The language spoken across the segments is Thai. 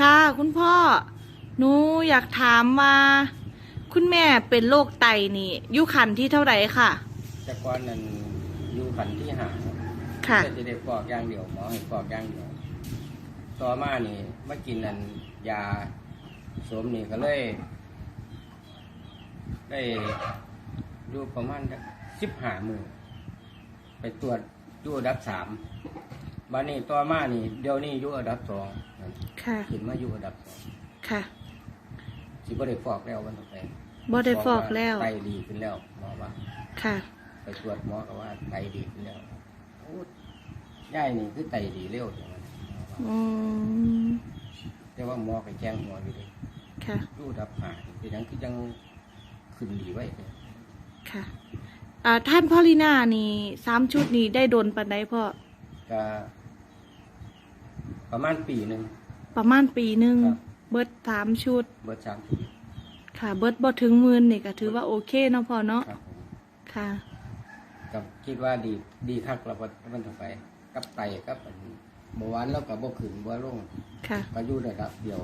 ค่ะ คุณพ่อ หนูอยากถามว่า คุณแม่เป็นโรคไตนี่อยุขันที่เท่าไหร่ค่ะ แต่ก่อนนั้นอยู่ขันที่หาค่ะเพื่อจะได้ฟอกอย่างเดียวหมอให้ฟอกอย่างเดียวต่อมานี่มากินนันยาสวมนี่ก็เลย ได้อยู่ประมาณสิบหามือไปตรวจอยู่อันดับสาม บ้านนี้ต่อมานี่เดี๋ยวนี้อยู่อันดับสองค่ะกินมาอยู่อันดับสองค่ะสิบ่ได้ฟอกแล้ววันต่อไปบ่ได้ฟอกแล้วไตดีขึ้นแล้วหมอว่า ค่ะ ไปตรวจหมอก็ว่าไตดีขึ้นแล้วโอ้ย่ายนี่คือไตดีเร็วจังเลยอืมแต่ว่าหมอก็แจ้งหัวอยู่เลยค่ะรูดับหาคือยังคือยังขึ้นดีไว้เลยค่ะอ่าท่านพ่อลีน่านี่สามชุดนี้ได้โดนปันไดพ่อ ก็ ประมาณปีหนึ่ง ประมาณปีหนึ่งครับ เบิดสามชุด เบิดสามปีค่ะ เบิดบ่ถึงหมื่นนี่ก็ถือว่าโอเคเนาะพ่อเนาะครับผมค่ะ กับคิดว่าดีดีคักเราก็มันต่อไป กับไตกับอันเบาหวานแล้วกับบ่ขึ้นบ่ลงค่ะก็อยู่ระดับเดียว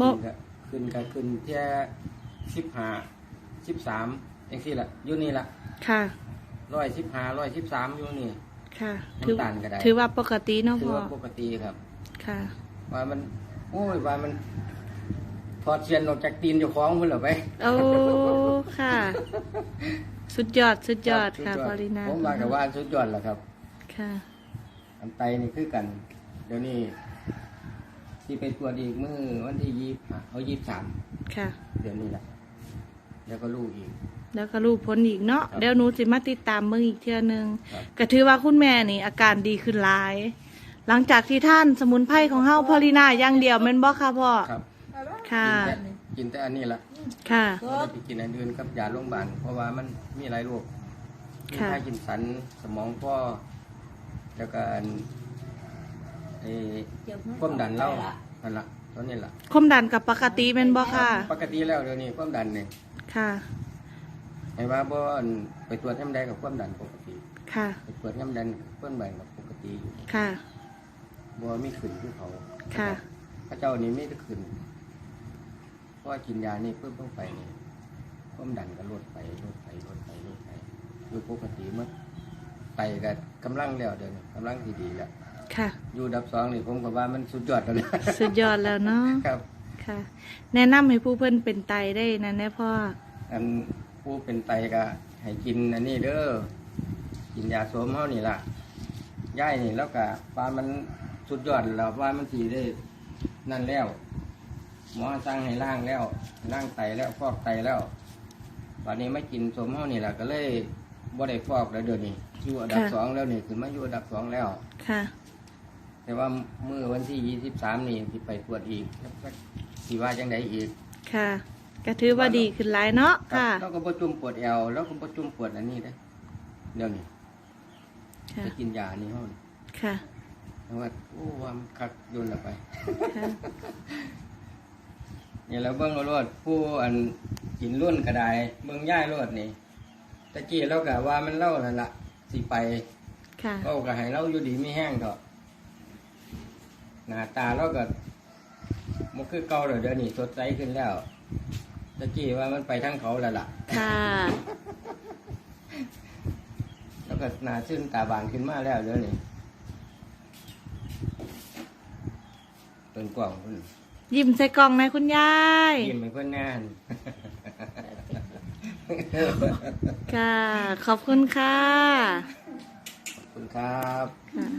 บ่ขึ้นก็ขึ้นก็ขึ้นแค่สิบห้าสิบสามอย่างที่ละอยู่นี่ละค่ะ ร้อยสิบห้าร้อยสิบสามอยู่นี่ ค่ะน้ำตาลก็ได้ ถือว่าปกติเนาะถือพ่อ ว่าปกติครับ ค่ะ ว่ามัน โอ้ยว่ามันถอดเสียนออกจากตีนเจ้าของพุ่นเหรอไปโอ้ ค่ะ สุดยอด สุดยอดค่ะสุพอลีนาผมมากับว่าสุดยอดแหละครับ ค่ะ อันไตนี่คือกัน เดี๋ยวนี้ที่ไปตรวจอีกมือวันที่ยี่เอายี่สามค่ะ เดือนนี้แหละ แล้วก็ลูกอีก แล้วก็รูปผลอีกเนาะครับเดี๋ยวหนูสิมาติดตามเบิ่งอีกเทื่อนึงครับ ก็ถือว่าคุณแม่นี่ อาการดีขึ้นหลาย หลังจากที่ท่านสมุนไพรของเฮาพอลีนาอย่างเดียวแม่นบ่ค่ะพ่อครับค่ะกินแต่กินแต่อันนี้ละค่ะ ไม่ได้ไปกินอันอื่นกับยาโรงพยาบาลเพราะว่ามันมีหลายโรคมีค่ะ พากินสันสมองพ่อแล้วก็อันไอ้ความดันเล่านั่นละตอนนี้ละความดันกับปกติแม่นบ่ค่ะ ปกติแล้วเดี๋ยวนี้ความดันเนี่ย ค่ะไอ้ว่าบ่อันไปตรวจน้ำแดงกับความดันปกติ ค่ะ ไปตรวจน้ำแดงความดันกับปกติอยู่ค่ะ บ่มีขึ้นที่เขาค่ะ พระเจ้านี่ไม่ได้ขึ้นเพราะว่ากินยานี่เพิ่มต้องไปนี่ความดันก็ลดไปลดไปลดไปลดไปอยู่ปกติเมื่อไตก็กำลังแล้วเดี๋ยวนี้กำลังที่ดีแล้วค่ะ อยู่ดับสองนี่ผมก็ว่ามันสุดยอดแล้วนะ สุดยอดแล้วเนาะ ครับ ค่ะ แนะนำให้ผู้เพิ่นเป็นไตได้นะแน่พ่อ อันผู้เป็นไตก็ให้กินอันนี้เด้อกินยาโสมเฮานี่ล่ะย่ายนี่แล้วก็ว่ามันสุดยอดแล้วว่ามันสีได้นั่นแล้วหมอสั่งให้ล่างแล้วล่างไตแล้วฟอกไตแล้ววันนี้ไม่กินสมเฮานี่ล่ะก็เลยบ่ได้ฟอกแล้วเดี๋ยวนี้อยู่อันดับค่ะสองแล้วนี่คือมาอยู่อันดับสองแล้วค่ะ แต่ว่าเมื่อวันที่ยี่สิบสามนี่ที่ไปตรวจอีกที่ว่าจังไดอีกค่ะ ก็ถือว่าดีขึ้นหลายเนาะค่ะแล้วก็บ่จุ่มปวดแอวแล้วก็บ่จุ่มปวดอันนี้เด้อเดี๋ยวนี้ค่ะ จะกินยานี่เฮานี่ค่ะ เพราะว่าโอ้ว่ามันคักโยนละไป ค่ะ นี่แล้วเบิ่งเอารถผู้อันกินรุ่นก็ได้เบิ่งย่ายรถนี่ตะกี้เราก็ว่ามันเล่านั่นล่ะสิไปค่ะ เราก็ให้เราอยู่ดีไม่แห้งเถอะหน้าตาเราก็มันคือเก่าแล้วเดี๋ยวนี้สดใสขึ้นแล้วตะกี้ว่ามันไปทางเขาแล้วล่ะ ค่ะ แล้วก็หน้าชื่นตาบานขึ้นมาแล้วเดี๋ยวนี้เป็นกล่องพุ่นยิ้มใส่กล่องนะคุณยาย ยิ้มให้เพื่อนแน่น ค่ะ ขอบคุณค่ะ ขอบคุณครับ ค่ะ